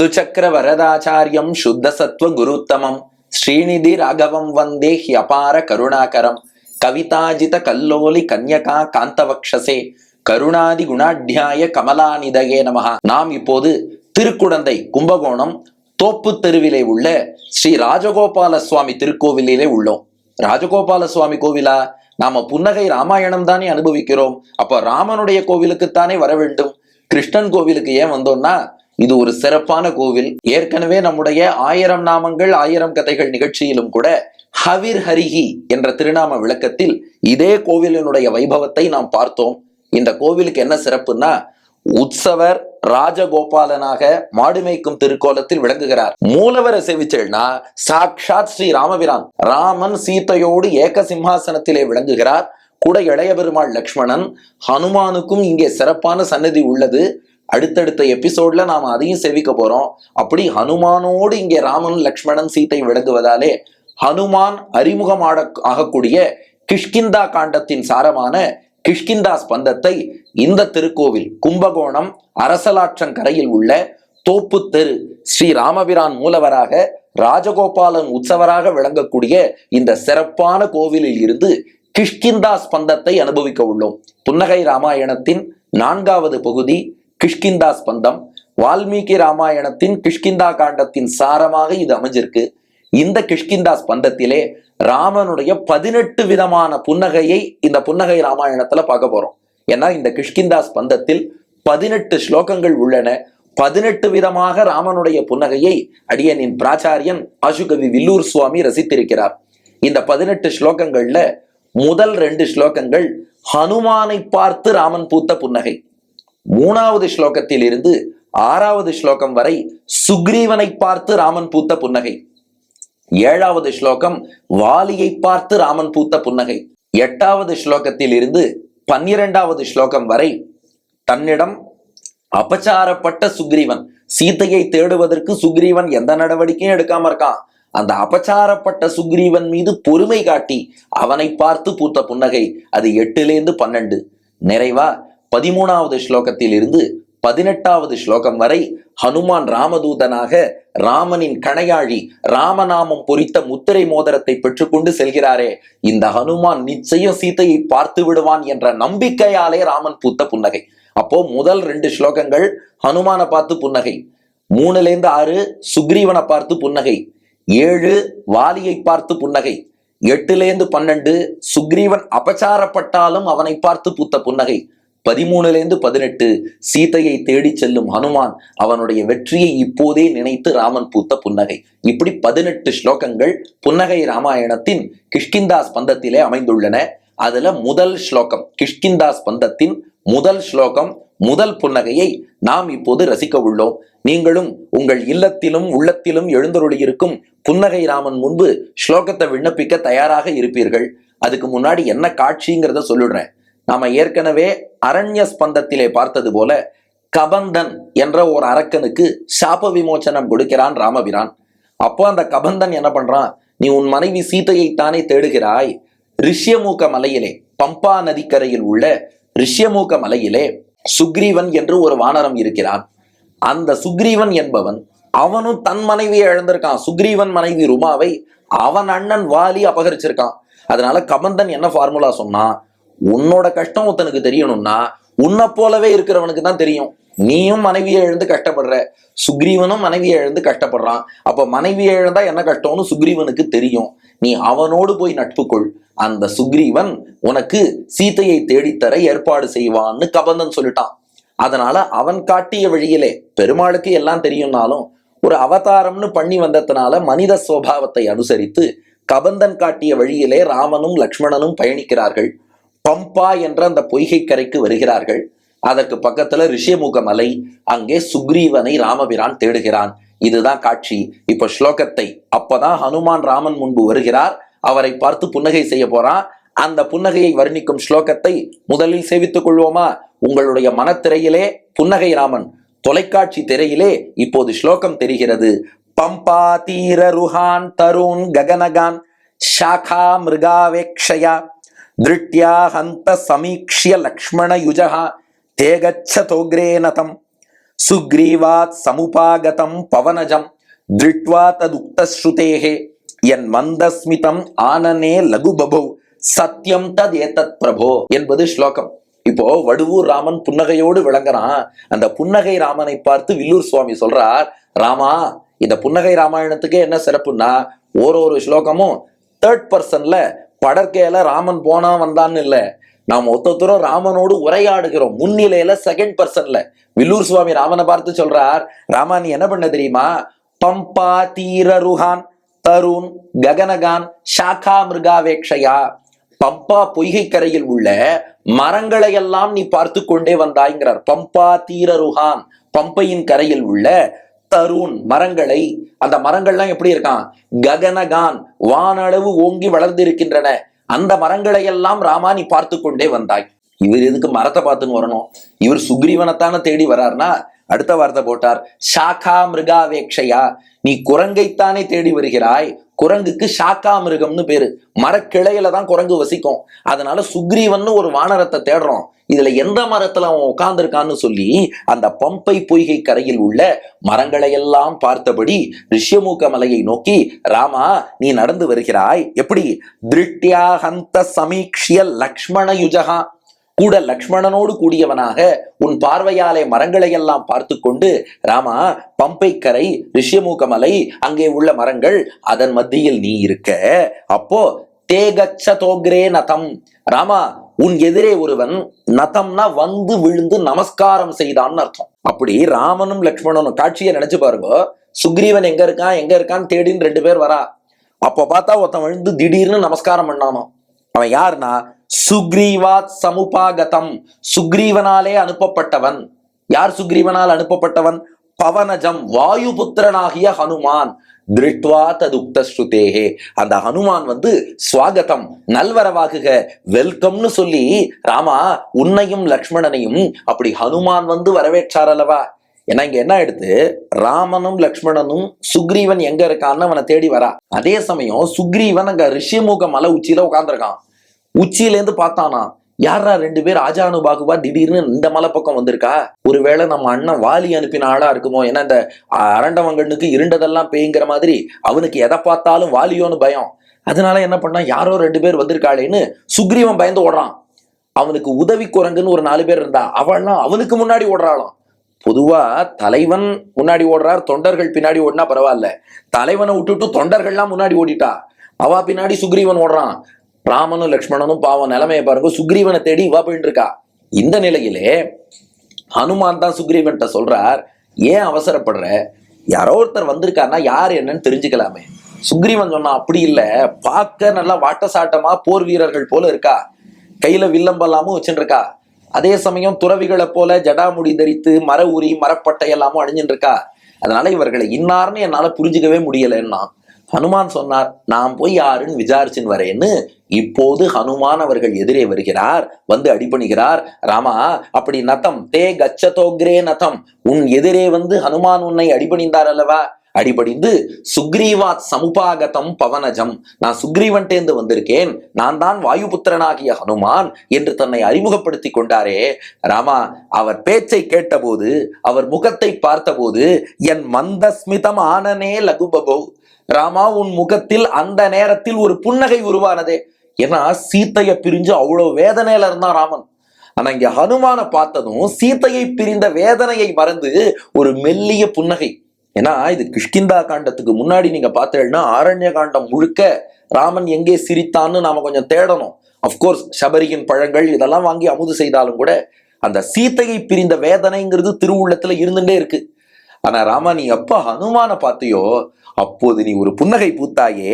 சுச்சக்கர வரதாச்சாரியம் சுத்த சத்வ குருத்தமம். ஸ்ரீநிதி ராகவம் வந்தே ஹியபார கருணாகரம். கவிதாஜித கல்லோலி கன்யகா காந்தவக்ஷசே. கருணாதி குணாட்யாய கமலாநிதயே நமகா நாம் இப்போது திருக்குடந்தை கும்பகோணம் தோப்பு தெருவிலே உள்ள ஸ்ரீ ராஜகோபால சுவாமி திருக்கோவிலிலே உள்ளோம். ராஜகோபால சுவாமி கோவிலா? நாம புன்னகை ராமாயணம் தானே அனுபவிக்கிறோம். அப்ப ராமனுடைய கோவிலுக்குத்தானே வர வேண்டும்? கிருஷ்ணன் கோவிலுக்கு ஏன் வந்தோம்னா இது ஒரு சிறப்பான கோவில். ஏற்கனவே நம்முடைய ஆயிரம் நாமங்கள் ஆயிரம் கதைகள் நிகழ்ச்சியிலும் கூட ஹவிர் ஹரிஹி என்ற திருநாம விளக்கத்தில் இதே கோவிலினுடைய வைபவத்தை நாம் பார்த்தோம். இந்த கோவிலுக்கு என்ன சிறப்புன்னா உற்சவர் ராஜகோபாலனாக மாடுமேய்க்கும் திருக்கோலத்தில் விளங்குகிறார். மூலவரை செவிச்சல்னா சாக்ஷாத் ஸ்ரீ ராமபிரான். ராமன் சீதையோடு ஏக சிம்ஹாசனத்திலே விளங்குகிறார். கூட இளைய பெருமாள் லக்ஷ்மணன் ஹனுமானுக்கும் இங்கே சிறப்பான சன்னதி உள்ளது. அடுத்தடுத்த எபிசோட்ல நாம அதையும் செவிக்க போறோம். அப்படி ஹனுமானோடு இங்கே ராமன் லக்ஷ்மணன் சீதை விளங்குவதாலே ஹனுமான் அறிமுகம் ஆட ஆகக்கூடிய கிஷ்கிந்தா காண்டத்தின் சாரமான கிஷ்கிந்தா ஸ்பந்தத்தை இந்த திருக்கோவில் கும்பகோணம் அரசலாற்றங்கரையில் உள்ள தோப்பு தெரு ஸ்ரீ ராமபிரான் மூலவராக ராஜகோபாலன் உற்சவராக விளங்கக்கூடிய இந்த சிறப்பான கோவிலில் இருந்து கிஷ்கிந்தா ஸ்பந்தத்தை அனுபவிக்க உள்ளோம். புன்னகை ராமாயணத்தின் நான்காவது பகுதி கிஷ்கிந்தா ஸ்பந்தம். வால்மீகி ராமாயணத்தின் கிஷ்கிந்தா காண்டத்தின் சாரமாக இது அமைஞ்சிருக்கு. இந்த கிஷ்கிந்தா ஸ்பந்தத்திலே ராமனுடைய பதினெட்டு விதமான புன்னகையை இந்த புன்னகை ராமாயணத்துல பார்க்க போறோம். ஏன்னா இந்த கிஷ்கிந்தா ஸ்பந்தத்தில் பதினெட்டு ஸ்லோகங்கள் உள்ளன. பதினெட்டு விதமாக ராமனுடைய புன்னகையை அடியனின் பிராச்சாரியன் ஆசுகவி வில்லூர் சுவாமி ரசித்திருக்கிறார். இந்த பதினெட்டு ஸ்லோகங்கள்ல முதல் ரெண்டு ஸ்லோகங்கள் ஹனுமானை பார்த்து ராமன் பூத்த புன்னகை. மூணாவது ஸ்லோகத்தில் இருந்து ஆறாவது ஸ்லோகம் வரை சுக்ரீவனை பார்த்து ராமன் பூத்த புன்னகை. ஏழாவது ஸ்லோகம் வாலியை பார்த்து ராமன் பூத்த புன்னகை. எட்டாவது ஸ்லோகத்தில் இருந்து பன்னிரெண்டாவது ஸ்லோகம் வரை தன்னிடம் அபச்சாரப்பட்ட சுக்ரீவன் சீதையை தேடுவதற்கு சுக்ரீவன் எந்த நடவடிக்கையும் எடுக்காம இருக்கான். அந்த அபச்சாரப்பட்ட சுக்ரீவன் மீது பொறுமை காட்டி அவனை பார்த்து பூத்த புன்னகை. அது எட்டுலேருந்து பன்னெண்டு. நிறைவா பதிமூணாவது ஸ்லோகத்தில் இருந்து பதினெட்டாவது ஸ்லோகம் வரை ஹனுமான் ராமதூதனாக ராமனின் கணையாழி ராமநாமம் பொறித்த முத்திரை மோதிரத்தை பெற்றுக்கொண்டு செல்கிறாரே. இந்த ஹனுமான் நிச்சயம் சீதையை பார்த்து விடுவான் என்ற நம்பிக்கையாலே ராமன் பூத்த புன்னகை. அப்போ முதல் ரெண்டு ஸ்லோகங்கள் ஹனுமான பார்த்து புன்னகை. மூணுலேருந்து ஆறு சுக்ரீவனை பார்த்து புன்னகை. ஏழு வாலியை பார்த்து புன்னகை. எட்டுலேருந்து பன்னெண்டு சுக்ரீவன் அபச்சாரப்பட்டாலும் அவனை பார்த்து பூத்த புன்னகை. பதிமூணுலேருந்து பதினெட்டு சீதையை தேடி செல்லும் ஹனுமான் அவனுடைய வெற்றியை இப்போதே நினைத்து ராமன் பூத்த புன்னகை. இப்படி பதினெட்டு ஸ்லோகங்கள் புன்னகை ராமாயணத்தின் கிஷ்கிந்தா ஸ்பந்தத்திலே அமைந்துள்ளன. அதுல முதல் ஸ்லோகம் கிஷ்கிந்தா ஸ்பந்தத்தின் முதல் ஸ்லோகம் முதல் புன்னகையை நாம் இப்போது ரசிக்க உள்ளோம். நீங்களும் உங்கள் இல்லத்திலும் உள்ளத்திலும் எழுந்தருளியிருக்கும் புன்னகை ராமன் முன்பு ஸ்லோகத்தை விண்ணப்பிக்க தயாராக இருப்பீர்கள். அதுக்கு முன்னாடி என்ன காட்சிங்கிறத சொல்லிடுறேன். நாம ஏற்கனவே அரண்ய ஸ்பந்தத்திலே பார்த்தது போல கபந்தன் என்ற ஒரு அரக்கனுக்கு சாப விமோச்சனம் கொடுக்கிறான் ராமபிரான். அப்போ அந்த கபந்தன் என்ன பண்றான்? நீ உன் மனைவி சீத்தையை தானே தேடுகிறாய்? ரிஷ்யமூக்க மலையிலே பம்பா நதிக்கரையில் உள்ள ரிஷ்யமூக்க மலையிலே சுக்ரீவன் என்று ஒரு வானரம் இருக்கிறான். அந்த சுக்ரீவன் என்பவன் அவனும் தன் மனைவியை இழந்திருக்கான். சுக்ரீவன் மனைவி ருமாவை அவன் அண்ணன் வாலி அபகரிச்சிருக்கான். அதனால கபந்தன் என்ன ஃபார்முலா சொன்னா உன்னோட கஷ்டம் ஒருத்தனுக்கு தெரியணும்னா உன்னை போலவே இருக்கிறவனுக்கு தான் தெரியும். நீயும் மனைவியை இழந்து கஷ்டப்படுற. சுக்ரீவனும் மனைவியை இழந்து கஷ்டப்படுறான். அப்ப மனைவியை இழந்தா என்ன கஷ்டம்னு சுக்ரீவனுக்கு தெரியும். நீ அவனோடு போய் நட்பு கொள். அந்த சுக்ரீவன் உனக்கு சீதையை தேடித்தர ஏற்பாடு செய்வான்னு கபந்தன் சொல்லிட்டான். அதனால அவன் காட்டிய வழியிலே பெருமாளுக்கு எல்லாம் தெரியும்னாலும் ஒரு அவதாரம்னு பண்ணி வந்ததுனால மனித சுவாவத்தை அனுசரித்து கபந்தன் காட்டிய வழியிலே ராமனும் லக்ஷ்மணனும் பயணிக்கிறார்கள். பம்பா என்ற அந்த பொய்கை கரைக்கு வருகிறார்கள். அதற்கு பக்கத்துல ரிஷியமுக மலை அங்கே சுக்ரீவனை ராமபிரான் தேடுகிறான். இதுதான் காட்சி. இப்ப ஸ்லோகத்தை அப்பதான் ஹனுமான் ராமன் முன்பு வருகிறார். அவரை பார்த்து புன்னகை செய்ய போறான். அந்த புன்னகையை வர்ணிக்கும் ஸ்லோகத்தை முதலில் சேவித்துக் கொள்வோமா? உங்களுடைய மனத்திரையிலே புன்னகை ராமன் தொலைக்காட்சி திரையிலே இப்போது ஸ்லோகம் தெரிகிறது. பம்பா தீர ருஹான் தருண் ககனகான் ஷாகா மிருகாவேக்ஷயா. திருட்யா ஹந்த சமீக்ஷிய லக்ஷ்மண யுஜா தேகச்சதோக்ரே நதம் சுக்ரீவாத் சமுபாகதம் பவனஜம் திருட்வா ததுக்தஸ்ருதேகே என் மந்தஸ்மிதம் ஆனனே லகுபபௌ சத்யம் தத் ஏதத் பிரபோ என்பது ஸ்லோகம். இப்போ வடுவூர் ராமன் புன்னகையோடு விளங்குறான். அந்த புன்னகை ராமனை பார்த்து வில்லூர் சுவாமி சொல்றார் ராமா இந்த புன்னகை ராமாயணத்துக்கு என்ன சிறப்புன்னா ஒரு ஒரு ஸ்லோகமும் தேர்ட் பர்சன்ல படற்கையில ராமன் போனா வந்தான்னு இல்ல. நாம் ஒத்தொத்தரும் ராமனோடு உரையாடுகிறோம். முன்னிலையில செகண்ட் பர்சன்ல வில்லூர் சுவாமி ராமனை பார்த்து சொல்றார் ராமா நீ என்ன பண்ண தெரியுமா? பம்பா தீரருகான் தருண் ககனகான் ஷாக்கா மிருகாவேக்ஷயா. பம்பா பொய்கை கரையில் உள்ள மரங்களை எல்லாம் நீ பார்த்து கொண்டே வந்தாய்ங்கிறார். பம்பா தீரருகான் பம்பையின் கரையில் உள்ள தருண் மரங்களை அந்த மரங்கள்லாம் எப்படி இருக்கான்? ககனகான் வானளவு ஓங்கி வளர்ந்து இருக்கின்றன அந்த மரங்களை எல்லாம் ராமா நீ பார்த்து கொண்டே வந்தாய். இவர் எதுக்கு மரத்தை பார்த்துன்னு வரணும்? இவர் சுக்ரீவனத்தான தேடி வரார்னா அடுத்த வார்த்தை போட்டார் ஷாக்கா மிருகாவேக்ஷையா நீ குரங்கைத்தானே தேடி வருகிறாய்? குரங்குக்கு ஷாக்கா மிருகம்னு பேரு. மரக்கிளையில தான் குரங்கு வசிக்கும். அதனால சுக்ரீவன் ஒரு வானரத்தை தேடுறோம். இதுல எந்த மரத்துல அவன் உட்கார்ந்துருக்கான்னு சொல்லி அந்த பம்பை பொய்கை கரையில் உள்ள மரங்களை எல்லாம் பார்த்தபடி ரிஷ்யமூக மலையை நோக்கி ராமா நீ நடந்து வருகிறாய். எப்படி? திருஷ்டியா ஹந்த சமீக்ஷிய லக்ஷ்மண யுஜகா கூட லக்ஷ்மணனோடு கூடியவனாக உன் பார்வையாலே மரங்களை எல்லாம் பார்த்து கொண்டு ராமா பம்பை கரை அங்கே உள்ள மரங்கள் அதன் மத்தியில் நீ இருக்க. அப்போ தேகச்ச தோக்ரே நதம். ராமா உன் எதிரே ஒருவன் நதம்னா வந்து விழுந்து நமஸ்காரம் செய்தான்னு அர்த்தம். அப்படி ராமனும் லக்ஷ்மணனும் காட்சியை நினைச்சு பாருங்க. சுக்ரீவன் எங்க இருக்கான் எங்க இருக்கான்னு தேடின்னு ரெண்டு பேர் வரா. அப்போ பார்த்தா ஒருத்தன் விழுந்து திடீர்னு நமஸ்காரம் பண்ணானோ அவன் யாருன்னா சுக்ரீவாத் சமுபாகதம். சுக்ரீவனாலே அனுப்பப்பட்டவன். யார் சுக்ரீவனால் அனுப்பப்பட்டவன்? பவனஜம் வாயுபுத்திரனாகிய ஹனுமான். திருட்வா ததுக்த ஸ்ருதேகே அந்த ஹனுமான் வந்து ஸ்வாகதம் நல்வரவாகுக வெல்கம்னு சொல்லி ராமா உன்னையும் லக்ஷ்மணனையும் அப்படி ஹனுமான் வந்து வரவேற்றார் அல்லவா ஏன்னா இங்க என்ன எடுத்து ராமனும் லக்ஷ்மணனும் சுக்ரீவன் எங்க இருக்கான்னு அவனை தேடி வரா. அதே சமயம் சுக்ரீவன் அங்க ரிஷிமுக மலை உச்சியில உட்கார்ந்திருக்கான். உச்சியிலேருந்து பார்த்தானா? யாரா ரெண்டு பேர் ஆஜானு பாகுவா திடீர்னு இந்த மலை பக்கம் வந்திருக்கா? ஒருவேளை நம்ம அண்ணன் வாலி அனுப்பின ஆளா இருக்குமோ? ஏன்னா இந்த அரண்டவங்கண்ணுக்கு இருண்டதெல்லாம் பேய்ங்கிற மாதிரி அவனுக்கு எதை பார்த்தாலும் வாலியோன்னு பயம். அதனால என்ன பண்ணா யாரோ ரெண்டு பேர் வந்திருக்காளேன்னு சுக்ரீவன் பயந்து ஓடுறான். அவனுக்கு உதவி குரங்குன்னு ஒரு நாலு பேர் இருந்தா அவள்லாம் அவனுக்கு முன்னாடி ஓடுறாளாம். பொதுவா தலைவன் முன்னாடி ஓடுறார் தொண்டர்கள் பின்னாடி ஓடினா பரவாயில்ல. தலைவனை விட்டுட்டு தொண்டர்கள்லாம் முன்னாடி ஓடிட்டா. அவா பின்னாடி சுக்ரீவன் ஓடுறான். ராமனும் லக்ஷ்மணனும் பாவம் நிலைமையை பாருங்க சுக்ரீவனை தேடி இவா போயிட்டு இருக்கா இந்த நிலையிலே ஹனுமான் தான் சுக்ரீவன்கிட்ட சொல்றார் ஏன் அவசரப்படுற? யாரோ ஒருத்தர் வந்திருக்காருன்னா யார் என்னன்னு தெரிஞ்சுக்கலாமே. சுக்ரீவன் சொன்னா அப்படி இல்லை பார்க்க நல்லா வாட்ட சாட்டமா போர் வீரர்கள் போல இருக்கா? கையில வில்லம்பெல்லாமும் வச்சுருக்கா அதே சமயம் துறவிகளை போல ஜடாமுடி தரித்து மர உரி மரப்பட்டை எல்லாமும் அணிஞ்சுட்டு இருக்கா அதனால இவர்களை இன்னார்னு என்னால புரிஞ்சுக்கவே முடியலன்னா ஹனுமான் சொன்னார் நான் போய் யாருன்னு விசாரிச்சுன்னு வரேன்னு இப்போது ஹனுமான் அவர்கள் எதிரே வருகிறார் வந்து அடிபணிகிறார். ராமா அப்படி நதம் தே கச்சதோக்ரே நதம் உன் எதிரே வந்து ஹனுமான் உன்னை அடிபணிந்தார் அல்லவா? அடிபடிந்து சுக்ரீவாத் சமுபாகதம் பவனஜம். நான் சுக்ரீவன்டேந்து வந்திருக்கேன். நான் தான் வாயுபுத்திரனாகிய ஹனுமான் என்று தன்னை அறிமுகப்படுத்தி கொண்டாரே. ராமா அவர் பேச்சை கேட்டபோது அவர் முகத்தை பார்த்தபோது என் மந்தஸ்மிதம் ஆனனே லகுபபோ. ராமா உன் முகத்தில் அந்த நேரத்தில் ஒரு புன்னகை உருவானதே. ஏன்னா சீத்தைய பிரிஞ்சு அவ்வளவு வேதனையில இருந்தான் ராமன். ஆனா இங்க ஹனுமான பார்த்ததும் சீத்தையை பிரிந்த வேதனையை மறந்து ஒரு மெல்லிய புன்னகை. ஏன்னா இது கிஷ்கிந்தா காண்டத்துக்கு முன்னாடி நீங்க பார்த்தீங்கன்னா ஆரண்ய காண்டம் முழுக்க ராமன் எங்கே சிரித்தான்னு நாம கொஞ்சம் தேடணும். அஃப்கோர்ஸ் சபரியின் பழங்கள் இதெல்லாம் வாங்கி அமுது செய்தாலும் கூட அந்த சீத்தையை பிரிந்த வேதனைங்கிறது திருவுள்ளத்துல இருந்துட்டே இருக்கு. ஆனா ராமா நீ எப்ப ஹனுமான பார்த்தியோ அப்போது நீ ஒரு புன்னகை பூத்தாயே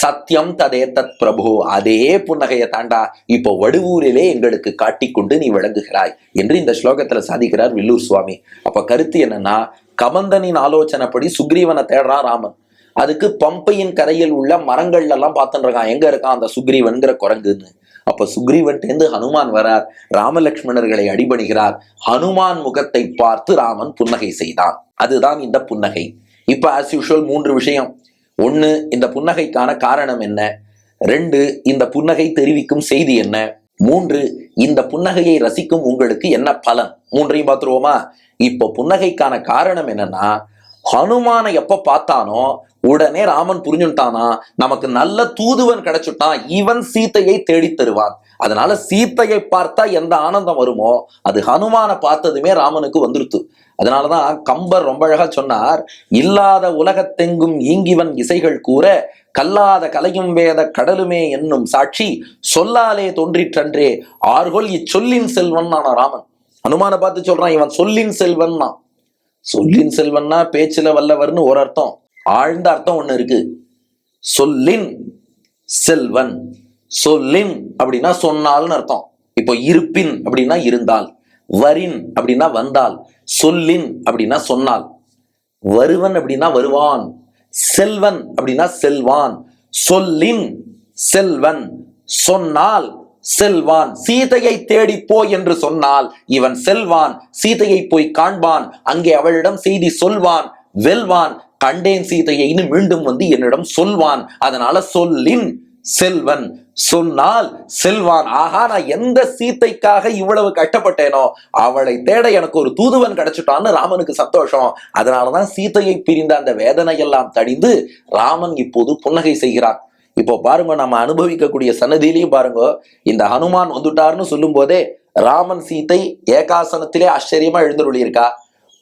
சத்தியம் ததே தத் பிரபு அதே புன்னகையை தாண்டா இப்போ வடுவூரிலே எங்களுக்கு காட்டிக்கொண்டு நீ விளங்குகிறாய் என்று இந்த ஸ்லோகத்துல சாதிக்கிறார் வில்லூர் சுவாமி. அப்ப கருத்து என்னன்னா கமந்தனின் ஆலோசனைப்படி சுக்ரீவனை தேடுறான் ராமன். அதுக்கு பம்பையின் கரையில் உள்ள மரங்கள்ல எல்லாம் பார்த்துட்டு இருக்கான். எங்க இருக்கான் அந்த சுக்ரீவன்கிற குரங்குன்னு. அப்ப சுக்ரீவன்டேந்து ஹனுமான் வரார். ராமலக்ஷ்மணர்களை அடிபணிகிறார். ஹனுமான் முகத்தை பார்த்து ராமன் புன்னகை செய்தான். அதுதான் இந்த புன்னகை. இப்ப ஆஸ் யூஷுவல் மூன்று விஷயம். ஒன்று இந்த புன்னகைக்கான காரணம் என்ன? ரெண்டு இந்த புன்னகை தெரிவிக்கும் செய்தி என்ன? மூன்று இந்த புன்னகையை ரசிக்கும் உங்களுக்கு என்ன பலன்? மூன்றையும் பார்த்துருவோமா? இப்போ புன்னகைக்கான காரணம் என்னன்னா ஹனுமானை எப்ப பார்த்தானோ உடனே ராமன் புரிஞ்சுட்டானா நமக்கு நல்ல தூதுவன் கிடைச்சுட்டான் இவன் சீத்தையை தேடித் தருவான். அதனால சீத்தையை பார்த்தா எந்த ஆனந்தம் வருமோ அது ஹனுமானை பார்த்ததுமே ராமனுக்கு வந்துருத்து. அதனாலதான் கம்பர் ரொம்ப அழகா சொன்னார் இல்லாத உலகத்தெங்கும் ஈங்கிவன் இசைகள் கூற கல்லாத கலையும் வேத கடலுமே என்னும் சாட்சி சொல்லாலே தோன்றிற்றன்றே ஆர்கொல் இச்சொல்லின் செல்வன் ஆனா ராமன். ஹனுமானை பார்த்து சொல்றான் இவன் சொல்லின் செல்வன் தான் சொல்லின் செல்வன்னா பேச்சுல வல்லவர்னு ஒரு அர்த்தம். ஆழ்ந்த அர்த்தம் ஒன்று இருக்கு. சொல்லின் செல்வன். சொல்லின் அப்படின்னா சொன்னால்னு அர்த்தம். இப்போ இருப்பின் அப்படின்னா இருந்தால் வரின் அப்படின்னா வந்தால் சொல்லின் அப்படின்னா சொன்னால் வருவன் அப்படின்னா வருவான். செல்வன் அப்படின்னா செல்வான். சொல்லின் செல்வன். சொன்னால் செல்வான். சீதையை தேடி போ என்று சொன்னால் இவன் செல்வான். சீதையை போய் காண்பான். அங்கே அவளிடம் செய்தி சொல்வான். வெல்வான். கண்டேன் சீதையைன்னு மீண்டும் வந்து என்னிடம் சொல்வான். அதனால சொல்லின் செல்வன். சொன்னால் செல்வான். ஆகா நான் எந்த சீத்தைக்காக இவ்வளவு கஷ்டப்பட்டேனோ அவளை தேட எனக்கு ஒரு தூதுவன் கிடைச்சிட்டான்னு ராமனுக்கு சந்தோஷம். அதனாலதான் சீதையை பிரிந்த அந்த வேதனை எல்லாம் தடிந்து ராமன் இப்போது புன்னகை செய்கிறான். இப்போ பாருங்க நம்ம அனுபவிக்கக்கூடிய சன்னதியிலையும் பாருங்க இந்த ஹனுமான் வந்துட்டார்னு சொல்லும் போதே ராமன் சீதை ஏகாசனத்திலே ஆச்சரியமா எழுந்தருளியிருக்கா.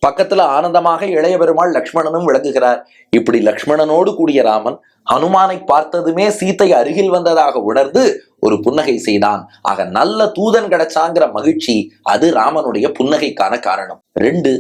பக்கத்துல ஆனந்தமாக இளைய பெருமாள் லக்ஷ்மணனும் விளங்குகிறார். இப்படி லக்ஷ்மணனோடு கூடிய ராமன் ஹனுமானை பார்த்ததுமே சீத்தை அருகில் வந்ததாக உணர்ந்து ஒரு புன்னகை செய்தான். ஆக நல்ல தூதன் கிடைச்சாங்கிற மகிழ்ச்சி அது ராமனுடைய புன்னகைக்கான காரணம். ரெண்டு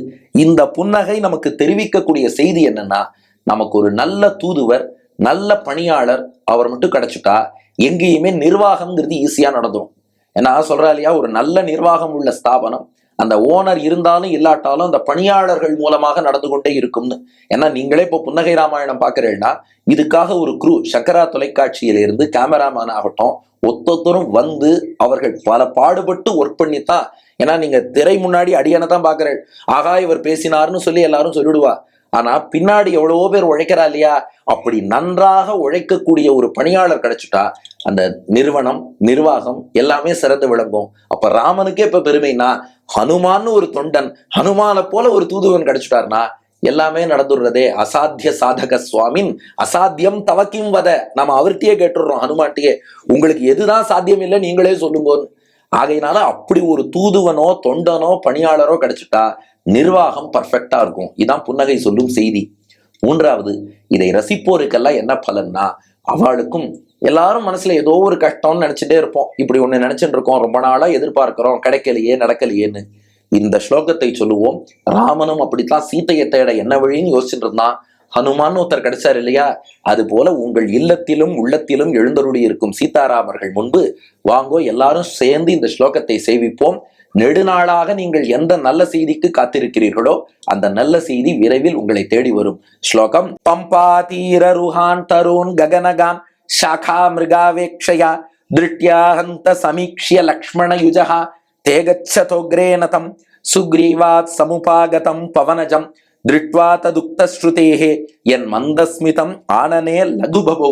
இந்த புன்னகை நமக்கு தெரிவிக்கக்கூடிய செய்தி என்னன்னா நமக்கு ஒரு நல்ல தூதுவர் நல்ல பணியாளர் அவர் மட்டும் கிடைச்சிட்டா எங்கேயுமே நிர்வாகம்ங்கிறது ஈஸியா நடந்துடும் ஏன்னா சொல்றா இல்லையா ஒரு நல்ல நிர்வாகம் உள்ள ஸ்தாபனம் அந்த ஓனர் இருந்தாலும் இல்லாட்டாலும் அந்த பணியாளர்கள் மூலமாக நடந்து கொண்டே இருக்கும்னு. ஏன்னா நீங்களே இப்போ புன்னகை ராமாயணம் பார்க்குறீங்கன்னா இதுக்காக ஒரு குரூ சக்கரா தொலைக்காட்சியிலிருந்து கேமராமேன் ஆகட்டும் ஒத்தொத்தரும் வந்து அவர்கள் பல பாடுபட்டு ஒர்க் பண்ணித்தான். ஏன்னா நீங்க திரை முன்னாடி அடியான தான் பார்க்குறேன் ஆகா இவர் பேசினார்னு சொல்லி எல்லாரும் சொல்லிடுவா. ஆனா பின்னாடி எவ்வளவோ பேர் உழைக்கிறா இல்லையா? அப்படி நன்றாக உழைக்கக்கூடிய ஒரு பணியாளர் கிடைச்சிட்டா அந்த நிறுவனம் நிர்வாகம் எல்லாமே சிறந்து விளங்கும். அப்ப ராமனுக்கே இப்ப பெருமைனா ஹனுமான்னு ஒரு தொண்டன் ஹனுமான போல ஒரு தூதுவன் கிடைச்சிட்டார்னா எல்லாமே நடந்துடுறதே அசாத்திய சாதக சுவாமின் அசாத்தியம் தவக்கிம் வத. நம்ம அவர்கிட்டயே கேட்டுடுறோம் ஹனுமான்ட்டியே உங்களுக்கு எதுதான் சாத்தியம் இல்லை நீங்களே சொல்லுங்கன்னு. ஆகையினால அப்படி ஒரு தூதுவனோ தொண்டனோ பணியாளரோ கிடைச்சிட்டா நிர்வாகம் பர்ஃபெக்டாக இருக்கும். இதான் புன்னகை சொல்லும் செய்தி. மூன்றாவது இதை ரசிப்போருக்கெல்லாம் என்ன பலன்னா அவளுக்கும் எல்லாரும் மனசுல ஏதோ ஒரு கஷ்டம்னு நினைச்சிட்டே இருப்போம். இப்படி ஒண்ணு நினைச்சிட்டு இருக்கோம். ரொம்ப நாளா எதிர்பார்க்கிறோம். கிடைக்கலையே நடக்கலையேன்னு. இந்த ஸ்லோகத்தை சொல்லுவோம். ராமனும் அப்படித்தான் சீத்தையை தேட என்ன வழின்னு யோசிச்சுட்டு இருந்தான். ஹனுமான் ஒருத்தர் கிடைச்சார் இல்லையா? அது போல உங்கள் இல்லத்திலும் உள்ளத்திலும் எழுந்தருளி இருக்கும் சீதாராமர்கள் முன்பு வாங்கோ எல்லாரும் சேர்ந்து இந்த ஸ்லோகத்தை சேவிப்போம். நெடுநாளாக நீங்கள் எந்த நல்ல செய்திக்கு காத்திருக்கிறீர்களோ அந்த நல்ல செய்தி விரைவில் உங்களை தேடி வரும். ஸ்லோகம். பம்பா தீர ருஹான் தருண் ககனகான் ஷாகா மிருகாவேக்ஷயா திருட்யாஹந்த சமீக்ஷிய லக்ஷ்மண யுஜா தேகச்சதோக்ரேனதம் சுக்ரீவாத் சமுபாகதம் பவனஜம் திருட்வா ததுக்தஸ்ருதேகே என் மந்தஸ்மிதம் ஆனனே லகுபவோ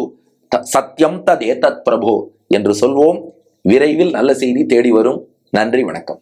சத்தியம் ததேதத் பிரபோ என்று சொல்வோம். விரைவில் நல்ல செய்தி தேடி வரும். நன்றி வணக்கம்.